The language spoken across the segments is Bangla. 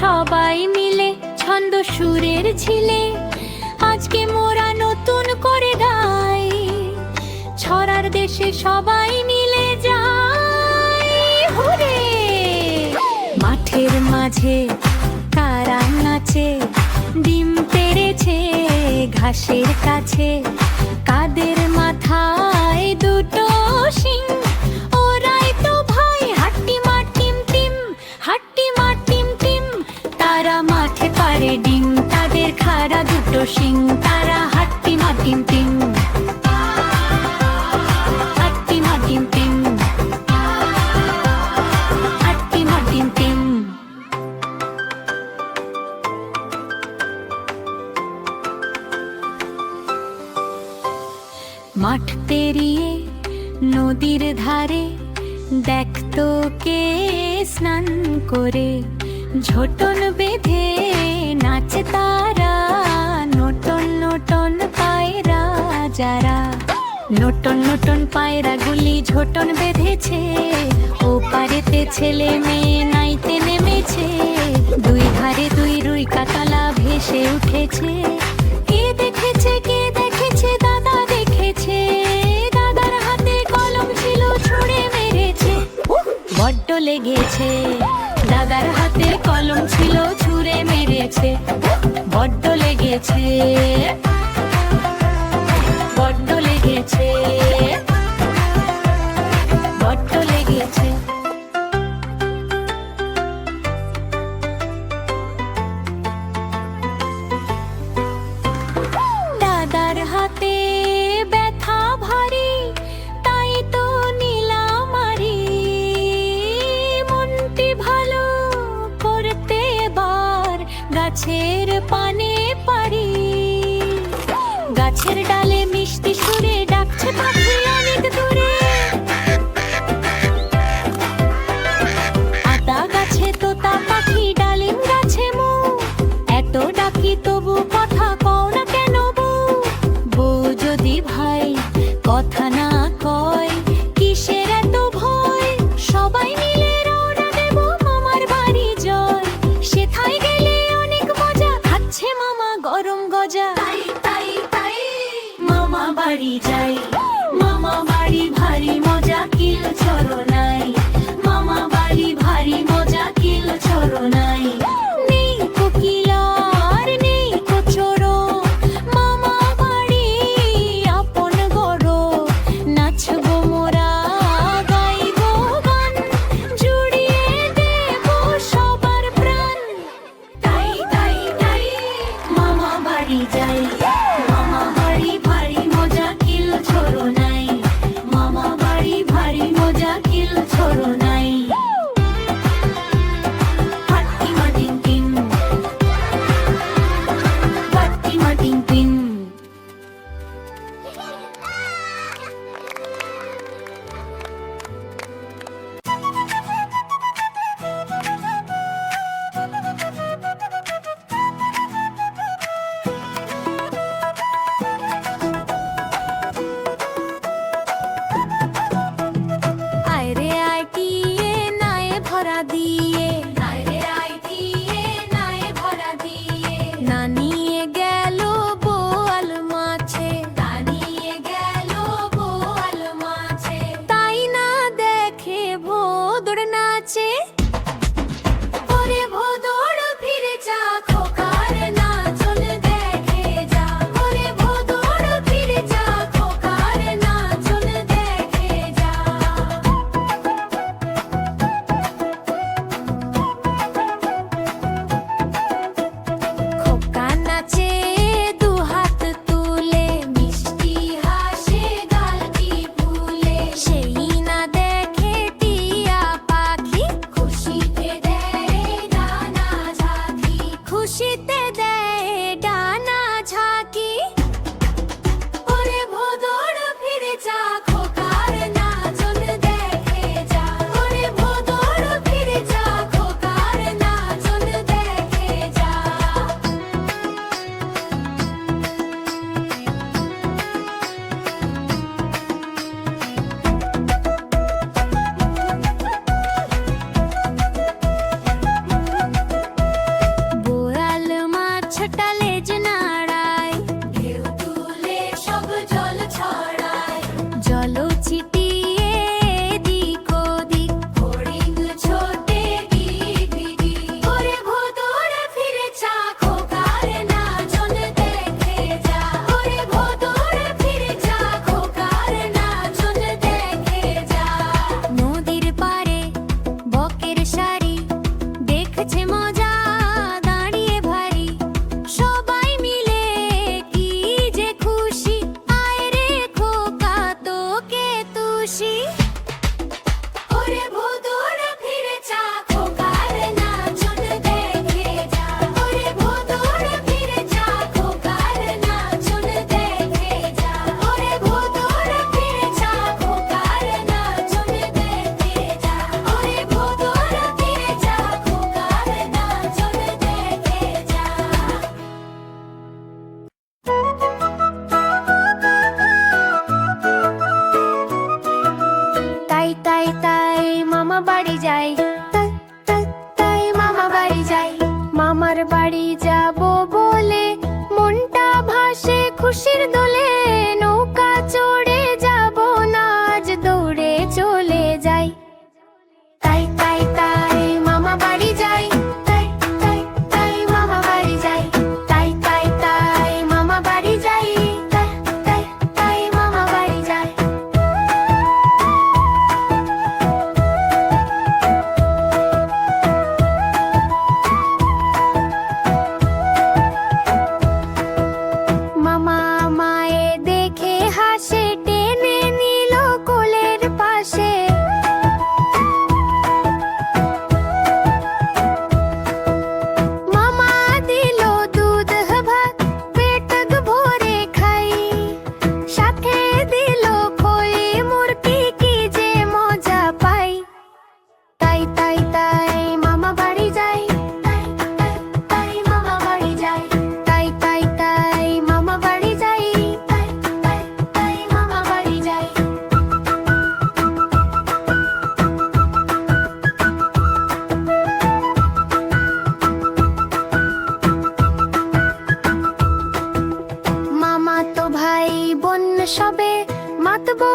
সবাই মিলে ছন্দ সুরের ঝিলে। আজকে মোরা নতুন করে গাই, ছড়ার দেশে সবাই মিলে যাই। হুরে! মাঠের মাঝে কারা নাচে, ডিম পেরেছে ঘাসের কাছে। কাদের মাথায় দুটো সিং ওরাই তো ভাই হাট্টি মা টিম টিম হাট্টি তাদের দুটো শিং, তারা হাট্টি মা টিম টিম হাট্টি মা টিম টিম হাট্টি মা টিম টিম মাঠ পেরিয়ে নদীর ধারে দেখতো কে স্নান করে। ঝোটন বেঁধে নাচে তারা যারা নটন নটন পায়রা গুলি ঝোটন বেঁধেছে, ও পারেতে ছেলে মেয়ে নাইতে নেমেছে, দুই ধারে দুই রুই কাতলা ভেসে উঠেছে। কে দেখেছে কে দেখেছে, দাদা দেখেছে, দাদার হাতে কলম ছিল ছুঁড়ে মেরেছে। বড্ড লেগেছে, দাদার হাতে কলম ছিল ছুঁড়ে মেরেছে, বড্ড লেগেছে। বড্ড লেগেছে। বড্ড ডাকি তবু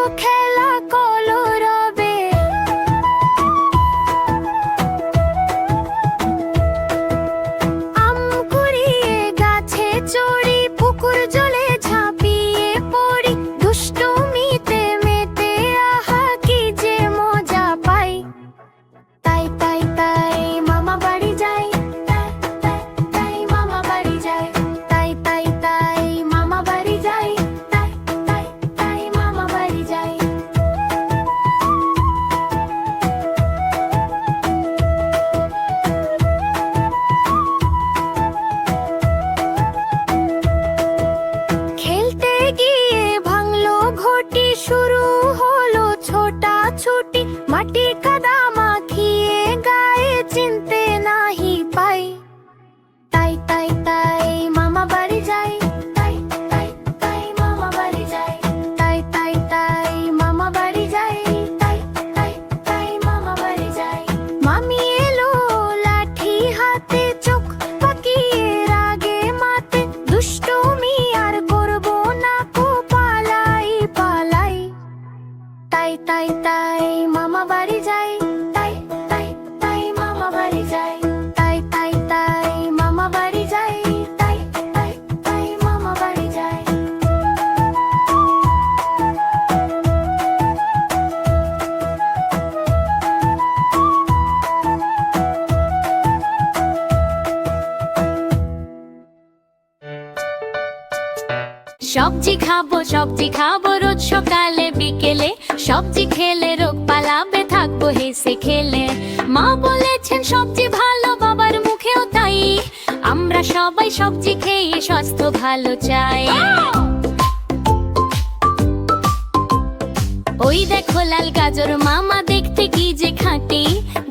okay সবজি খেলে রোগ পালাবে, থাকব হেসে খেলে। মা বলেছেন, সবজি ভালো, বাবার মুখেও তাই। আমরা সবাই সবজি খেয়ে স্বাস্থ্য ভালো চাই। ওই দেখো লাল গাজর, মামা দেখতে কি যে খাঁটি।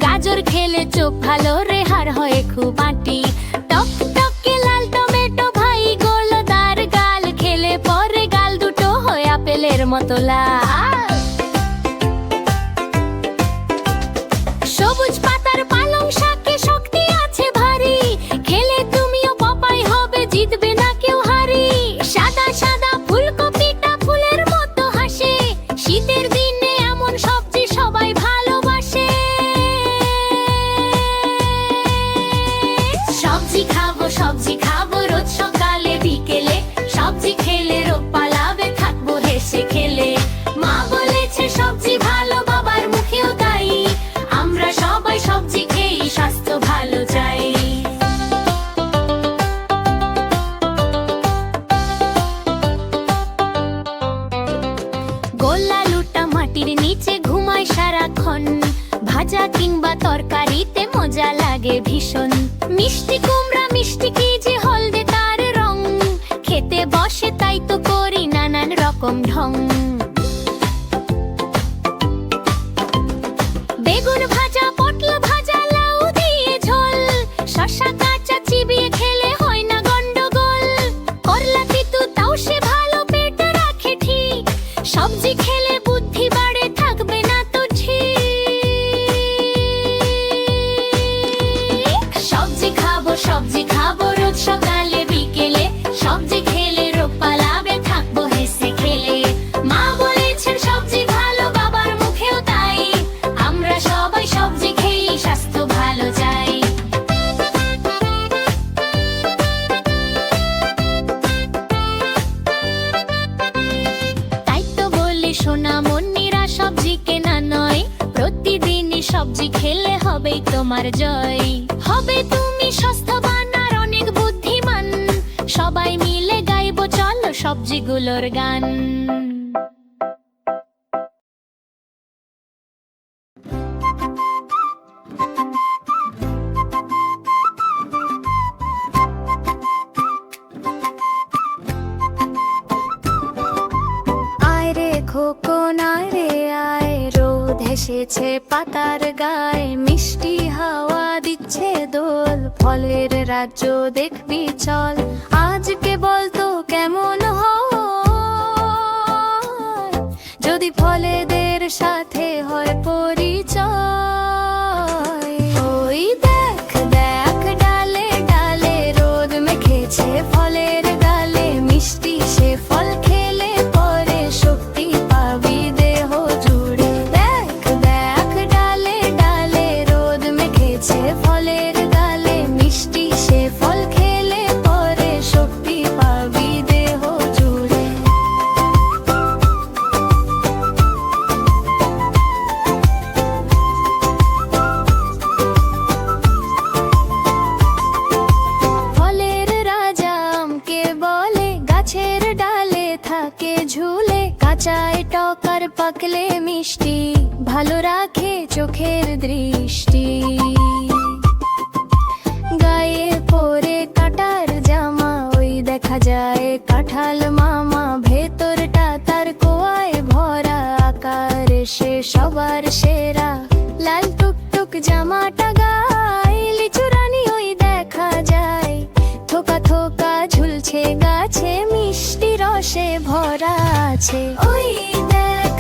গাজর খেলে চোখ ভালো, রেহার হয় খুব আটি। টক লাল টমেটো ভাই গাল খেলে গাল দুটো হয় আপেলের গোলা লুটা মাটির নিচে ঘুমায় সারাক্ষণ। ভাজা কিংবা তরকারিতে মজা লাগে ভীষণ। মিষ্টি কুমড়া, মিষ্টি কি যে হলদে তার রং। খেতে বসে তাই তো করি নানান রকম ঢং। সবজিগুলোর গান। ভেসেছে পাতার গায়ে, মিষ্টি হাওয়া দিচ্ছে দোল। ফলের রাজ্য দেখবি চল, আজকে বলতো কেমন হয়? যদি ফলেদের সাথে টক টকার পাকলে মিষ্টি, ভালো রাখে চোখের দৃষ্টি। গায়ে পরে কাটার জামা, ওই দেখা যায় কাঁঠাল মামা, ভেতরটা তার কোয়ায় ভরা আকার, সে সবার সেরা, লাল টুকটুক জামাটা রসে ভরা আছে। ওই দেখ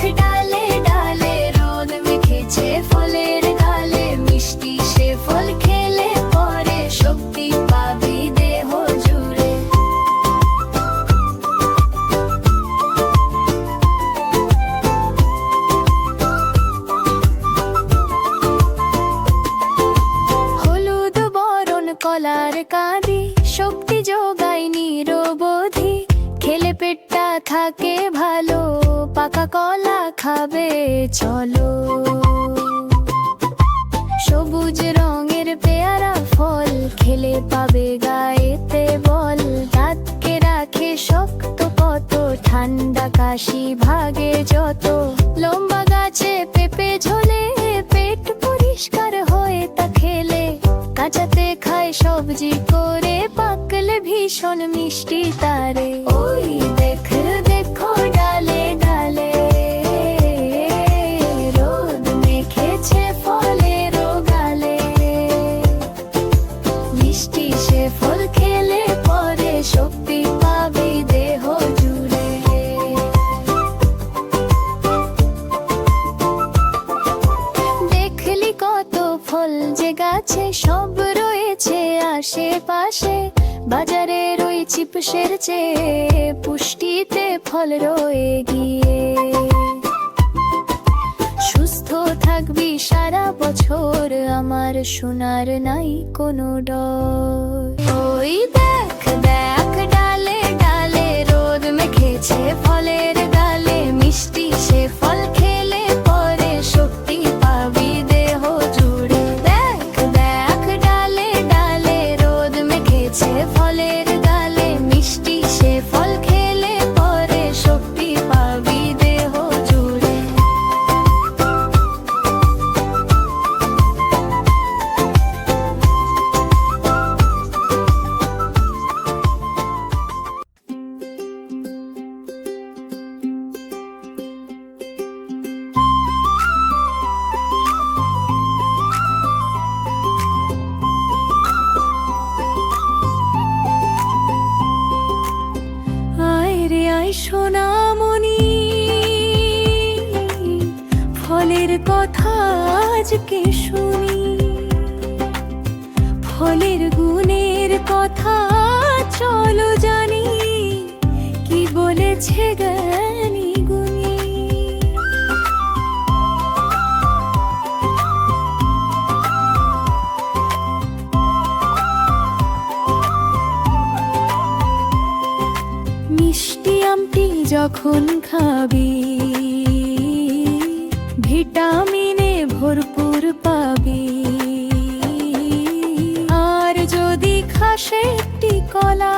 কলা খাবে, চলো। সবুজ রঙের পেয়ারা ফল খেলে পাবে গায়েতে বল। দাঁতকে রাখে শক্ত কত ঠান্ডা কাশি ভাগে যত। লম্বা গাছে পেঁপে ঝোলে, পেট পরিষ্কার হয়ে তা খেলে। কাঁচাতে খায় সবজি করে, পাকলে ভীষণ মিষ্টি তারে। ওই দেখ চিপসের চেয়ে পুষ্টিতে ফল রয়ে গিয়ে। সুস্থ থাকবি সারা বছর, আমার সোনার নাই কোনো ডর। ওই দেখ দেখ, ডালে ডালে রোদ মেখেছে ফলের গালে, মিষ্টি সে ফল আজকে শুনি। ফলের গুণের কথা চলো জানি কি বলেছে মিষ্টি আমটি যখন খাবি ভিটামিনে ভরপুর পাবি। আর যদি খাসে একটি কলা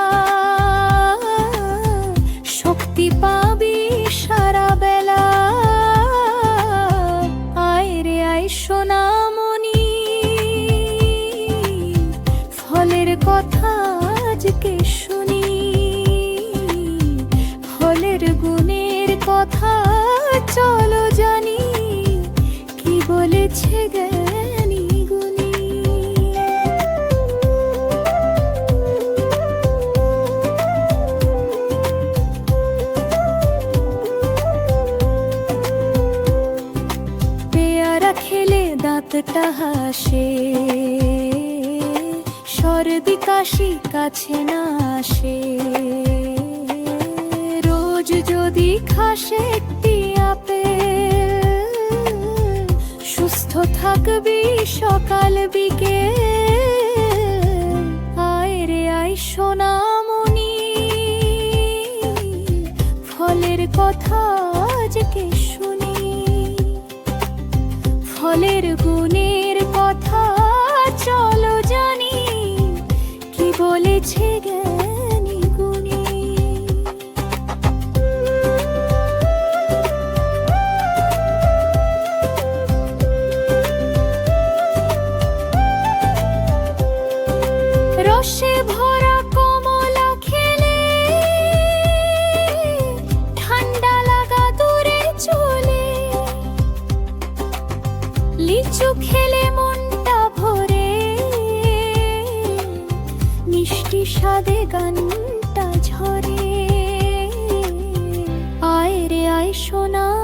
বলেছে জ্ঞানী গুণী। পেয়ারা খেলে দাঁতটা হাসে, সর্দি কাশি কাছে না আসে। রোজ যদি খাস থাকবি সকাল বিকে আয় রে আয় সোনামণি। ফলের কথা আজকে শুনি। ফলের গুণের স্বাদে গানটা ঝরে। আয় রে আয় সোনা।